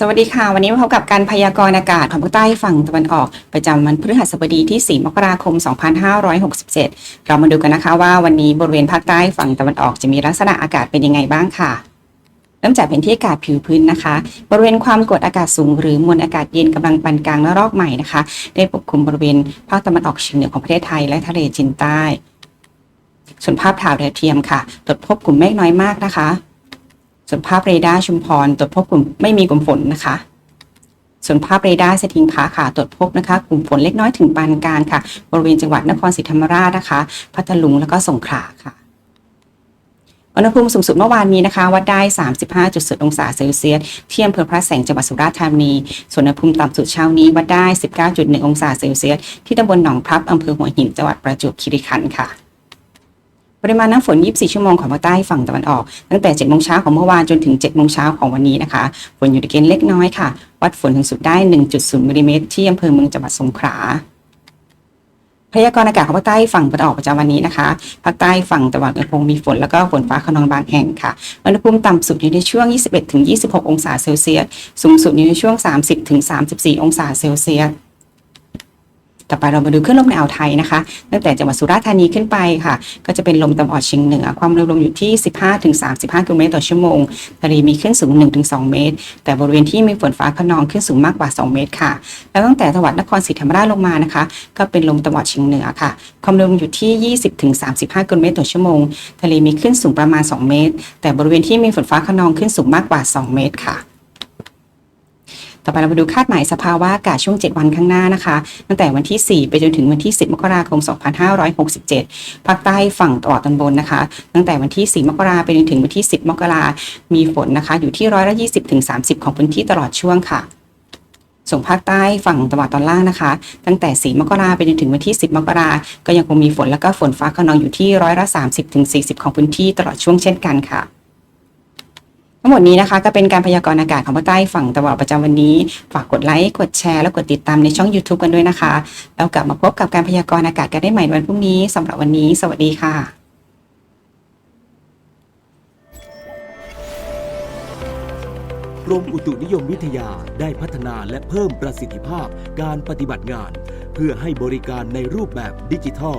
สวัสดีค่ะ วันนี้มาพบกับการพยากรณ์อากาศของภาคใต้ฝั่งตะวันออก ประจำวันพฤหัสบดีที่ 4 มกราคม 2567 เรามาดูกันนะคะว่าวันนี้บริเวณภาคใต้ฝั่งตะวันออกจะมีลักษณะอากาศเป็นยังไงบ้างค่ะเริ่มจากเป็นที่อากาศผิวพื้นนะคะ บริเวณความกดอากาศสูงหรือมวลอากาศเย็นกำลังปานกลางและรอกใหม่นะคะ ได้ปกคลุมบริเวณภาคตะวันออกเฉียงเหนือของประเทศไทยและทะเลจีนใต้ ส่วนภาพถ่ายดาวเทียมค่ะตรวจพบกลุ่มเมฆน้อยมากนะคะ ส่วนภาพเรดาร์ชุมพรตรวจพบกลุ่มไม่มีกลุ่มฝนนะคะ ส่วนภาพเรดาร์สถิงพาค่ะตรวจพบนะคะ กลุ่มฝนเล็กน้อยถึงปานกลางค่ะ บริเวณจังหวัดนครศรีธรรมราชนะคะ พัทลุงแล้วก็สงขลาค่ะอุณหภูมิสูงสุดเมื่อวานนี้นะคะ วัดได้ 35.0 องศาเซลเซียสที่อำเภอพระแสงจังหวัดสุราษฎร์ธานี ส่วนอุณหภูมิต่ำสุดเช้านี้วัดได้ 19.1 องศาเซลเซียสที่ตำบลหนองพลับอำเภอหัวหินจังหวัดประจวบคีรีขันธ์ค่ะ ปริมาณน้ำฝน 24 ชั่วโมงของภาคใต้ฝั่งตะวันออก ตั้งแต่ 7 โมงเช้าของเมื่อวานจนถึง 7 โมงเช้าของวันนี้นะคะ ฝนอยู่ในเกณฑ์เล็กน้อยค่ะ วัดฝนถึงสุดได้ 1.0มิลลิเมตรที่อำเภอเมืองจังหวัดสงขลาพยากรณ์อากาศของภาคใต้ฝั่งตะวันออกประจำวันนี้นะคะ ภาคใต้ฝั่งตะวันออกยังคงมีฝนแล้วก็ฝนฟ้าขนองบางแห่งค่ะ อุณหภูมิต่ำสุดอยู่ในช่วง 21-26 องศาเซลเซียส สูงสุดอยู่ในช่วง 30-34 องศาเซลเซียส ต่อไปเรามาดูคลื่นลมในอ่าวไทยนะคะตั้งแต่จังหวัดสุราษฎร์ธานีขึ้นไปค่ะ ก็จะเป็นลมตะวันออกเฉียงเหนือ ความเร็วลมอยู่ที่ 15-35กิโลเมตรต่อชั่วโมงทะเลมีคลื่นสูง 1-2 เมตร แต่บริเวณที่มีฝนฟ้าขนองคลื่นสูงมากกว่า 2 เมตรค่ะ แล้วตั้งแต่จังหวัดนครศรีธรรมราชลงมานะคะ ก็เป็นลมตะวันออกเฉียงเหนือค่ะ ความเร็วลมอยู่ที่ 20-35กิโลเมตรต่อชั่วโมงทะเลมีคลื่นสูงประมาณ 2 เมตร แต่บริเวณที่มีฝนฟ้าขนองคลื่นสูงมากกว่า 2 เมตรค่ะ ต่อไปเรามาดูคาดหมายสภาวะอากาศช่วง 7 วันข้างหน้านะคะ ตั้งแต่วันที่ 4 ไปจนถึงวันที่ 10 มกราคม 2567 ภาคใต้ฝั่งตะวันตอนบนนะคะ ตั้งแต่วันที่ 4 มกราไปจนถึงวันที่ 10 มกรามีฝนนะคะ อยู่ที่ร้อยละ20ถึง30 ของพื้นที่ตลอดช่วงค่ะส่วนภาคใต้ฝั่งตะวันตอนล่างนะคะ ตั้งแต่ 4 มกราไปจนถึงวันที่ 10 มกราก็ยังคงมีฝนแล้วก็ฝนฟ้าขนองอยู่ที่ร้อยละ 30ถึง40 ของพื้นที่ตลอดช่วงเช่นกันค่ะ ทั้งหมดนี้นะคะก็เป็นการพยากรณ์อากาศของภาคใต้ฝั่งตะวันออกประจำวันนี้ ฝากกดไลค์ กดแชร์ และกดติดตามในช่อง YouTube กันด้วยนะคะ แล้วกลับมาพบกับการพยากรณ์อากาศกันได้ใหม่วันพรุ่งนี้สำหรับวันนี้ สวัสดีค่ะกรมอุตุนิยมวิทยาได้พัฒนาและเพิ่มประสิทธิภาพการปฏิบัติงาน เพื่อให้บริการในรูปแบบดิจิทัล